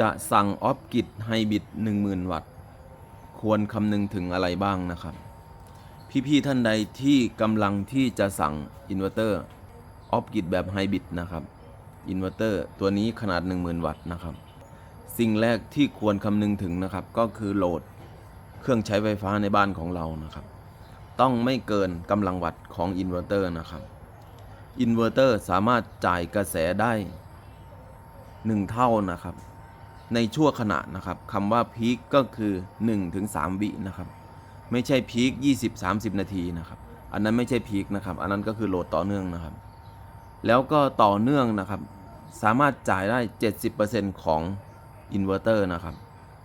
จะสั่งออฟกิดไฮบริด10,000 วัตต์ ควรคำนึงถึงอะไรบ้างนะครับ พี่ ๆ ท่านใดที่กำลังที่จะสั่งอินเวอร์เตอร์ออฟกิดแบบไฮบริดนะครับอินเวอร์เตอร์ตัวนี้ขนาด 10,000 วัตต์นะครับ สิ่งแรกที่ควรคำนึงถึงนะครับ ก็คือโหลดเครื่องใช้ไฟฟ้าในบ้านของเรานะครับ ต้องไม่เกินกำลังวัตต์ของอินเวอร์เตอร์นะครับอินเวอร์เตอร์สามารถจ่ายกระแสได้ 1 เท่านะครับ ในชั่วขณะนะครับคำว่าพีคก็คือ 1-3 วินะครับ ไม่ใช่พีค20-30 นาทีนะครับ อันนั้นไม่ใช่พีคนะครับ อันนั้นก็คือโหลดต่อเนื่องนะครับ แล้วก็ต่อเนื่องนะครับ สามารถจ่ายได้ 70%ของอินเวอร์เตอร์นะครับ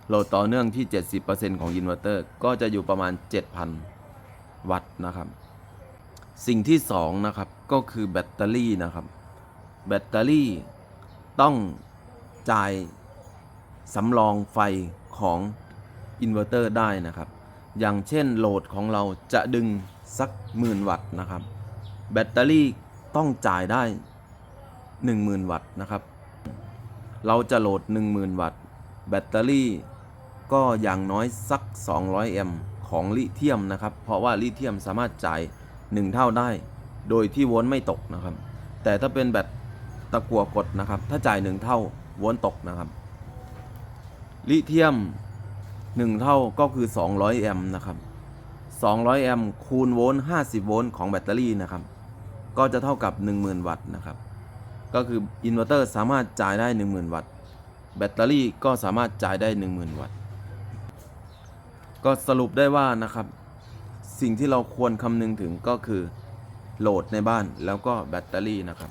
โหลดต่อเนื่องที่ 70%ของอินเวอร์เตอร์ก็จะอยู่ประมาณ 7,000 วัตต์นะครับ สิ่งที่ 2 นะครับ ก็คือแบตเตอรี่นะครับ แบตเตอรี่ต้องจ่าย สำรองไฟของอินเวอร์เตอร์ได้นะครับ อย่างเช่นโหลดของเราจะดึงสักหมื่นวัตต์นะครับ แบตเตอรี่ต้องจ่ายได้ 10,000 วัตต์นะครับ เราจะโหลด 10,000 วัตต์ แบตเตอรี่ก็อย่างน้อยสัก 200 แอมป์ของลิเธียมนะครับ เพราะว่าลิเธียมสามารถจ่าย 1 เท่าได้ โดยที่โวลต์ไม่ตกนะครับ แต่ถ้าเป็นแบตตะกั่วกดนะครับ ถ้าจ่าย 1 เท่าโวลต์ตกนะครับ ลิเธียม 1 เท่าก็คือ 200 แอมป์นะครับ 200 แอมป์คูณโวลต์ 50 โวลต์ของแบตเตอรี่นะครับ ก็จะเท่ากับ 10,000 วัตต์นะครับ ก็คืออินเวอร์เตอร์สามารถจ่ายได้ 10,000 วัตต์ แบตเตอรี่ก็สามารถจ่ายได้ 10,000 วัตต์ ก็สรุปได้ว่านะครับ สิ่งที่เราควรคำนึงถึงก็คือโหลดในบ้านแล้วก็แบตเตอรี่นะครับ